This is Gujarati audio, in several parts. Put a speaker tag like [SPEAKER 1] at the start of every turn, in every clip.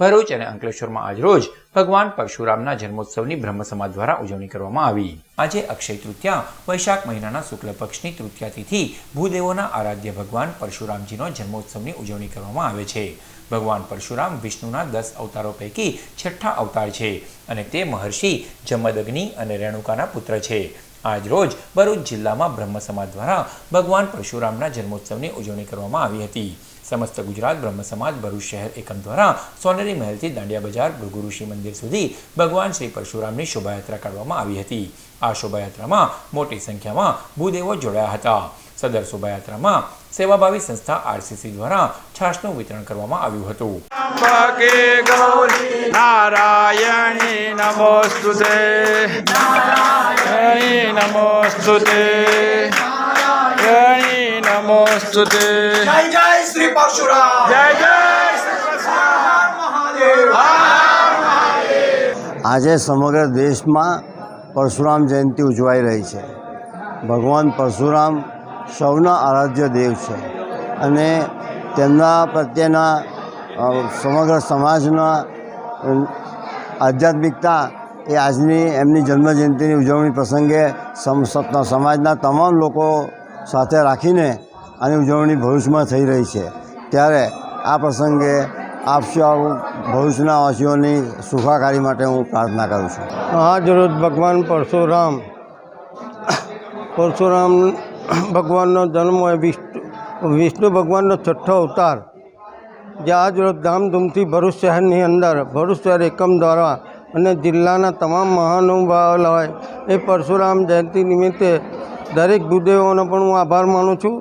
[SPEAKER 1] ભરૂચ અને અંકલેશ્વરમાં આજરોજ ભગવાન પરશુરામના જન્મોત્સવની બ્રહ્મ સમાજ દ્વારા ઉજવણી કરવામાં આવી. આજે અક્ષય તૃતીયા, વૈશાખ મહિનાના શુક્લ પક્ષની તૃતીયા તિથિ, ભૂદેવોના આરાધ્ય ભગવાન પરશુરામજીનો જન્મોત્સવની ઉજવણી કરવામાં આવે છે. ભગવાન પરશુરામ વિષ્ણુના દસ અવતારો પૈકી છઠ્ઠા અવતાર છે અને તે મહર્ષિ જમદગ્નિ અને રેણુકાના પુત્ર છે. આજ રોજ ભરૂચ જિલ્લામાં બ્રહ્મ સમાજ દ્વારા ભગવાન પરશુરામના જન્મોત્સવની ઉજવણી કરવામાં આવી હતી. સમસ્ત ગુજરાત બ્રહ્મ સમાજ ભરૂચ શહેર એકમ દ્વારા સોનેરી મહેલથી દાંડિયા બજાર ભૃગુ ઋષિ મંદિર સુધી ભગવાન શ્રી પરશુરામની શોભાયાત્રા કાઢવામાં આવી હતી. આ શોભાયાત્રામાં મોટી સંખ્યામાં ભૂદેવો જોડાયા હતા. સદર શોભાયાત્રામાં સેવાભાવી સંસ્થા આરસીસી દ્વારા છાશનું વિતરણ કરવામાં આવ્યું હતું.
[SPEAKER 2] નારાયણી નમોસ્તુતે. નારાયણી નમોસ્તુતે. નારાયણી નમોસ્તુતે.
[SPEAKER 3] જય જય શ્રી પરશુરામ.
[SPEAKER 2] જય જય શ્રી કૃષ્ણ
[SPEAKER 3] મહાદેવ.
[SPEAKER 4] આજે સમગ્ર દેશમાં પરશુરામ જયંતિ ઉજવાઈ રહી છે. ભગવાન પરશુરામ સૌના આરાધ્ય દેવ છે. અને તેમના પ્રત્યેના સમગ્ર સમાજના આધ્યાત્મિકતા એ આજની એમની જન્મજયંતિની ઉજવણી પ્રસંગે સમાજના તમામ લોકો સાથે રાખીને આની ઉજવણી ભરૂચમાં થઈ રહી છે. ત્યારે આ પ્રસંગે આપ સૌ વાસીઓની સુખાકારી માટે હું પ્રાર્થના કરું છું.
[SPEAKER 5] આજ રોજ ભગવાન પરશુરામ. પરશુરામ ભગવાનનો જન્મ હોય, વિષ્ણુ વિષ્ણુ ભગવાનનો છઠ્ઠો અવતાર. જે આજ રોજ ધામધૂમથી ભરૂચ શહેરની અંદર, ભરૂચ શહેર એકમ દ્વારા અને જિલ્લાના તમામ મહાનુભાવ હોય એ પરશુરામ જયંતિ નિમિત્તે દરેક ભૂદેવોનો પણ હું આભાર માનું છું.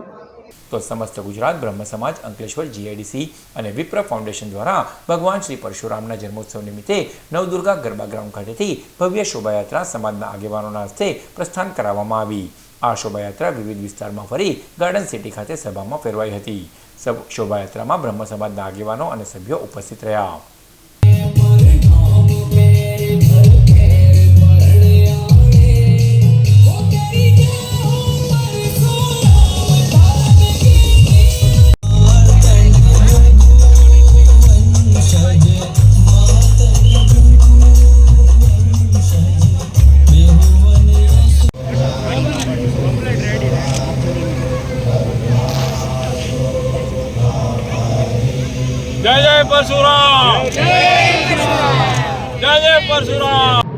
[SPEAKER 1] તો સમસ્ત ગુજરાત બ્રહ્મ સમાજ, અંકલેશ્વર જીઆઈડીસી અને વિપ્ર ફાઉન્ડેશન દ્વારા ભગવાન શ્રી પરશુરામના જન્મોત્સવ નિમિત્તે નવદુર્ગા ગરબા ગ્રાઉન્ડ ખાતેથી ભવ્ય શોભાયાત્રા સમાજના આગેવાનોના હસ્તે પ્રસ્થાન કરાવવામાં આવી. આ શોભાયાત્રા વિવિધ વિસ્તારમાં ફરી ગાર્ડન સિટી ખાતે સભામાં ફેરવાઈ હતી. શોભાયાત્રામાં બ્રહ્મ સમાજના આગેવાનો અને સભ્યો ઉપસ્થિત રહ્યા.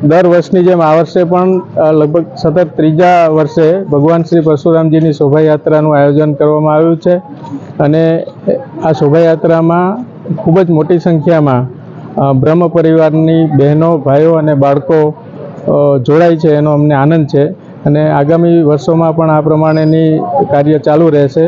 [SPEAKER 6] દર વર્ષની જેમ આ વર્ષે પણ લગભગ સતત ત્રીજા વર્ષે ભગવાન શ્રી પરશુરામજીની શોભાયાત્રાનું આયોજન કરવામાં આવ્યું છે. અને આ શોભાયાત્રામાં ખૂબ જ મોટી સંખ્યામાં બ્રહ્મ પરિવારની બહેનો, ભાઈઓ અને બાળકો જોડાય છે. એનો અમને આનંદ છે. અને આગામી વર્ષોમાં પણ આ પ્રમાણેની કાર્ય ચાલુ રહેશે.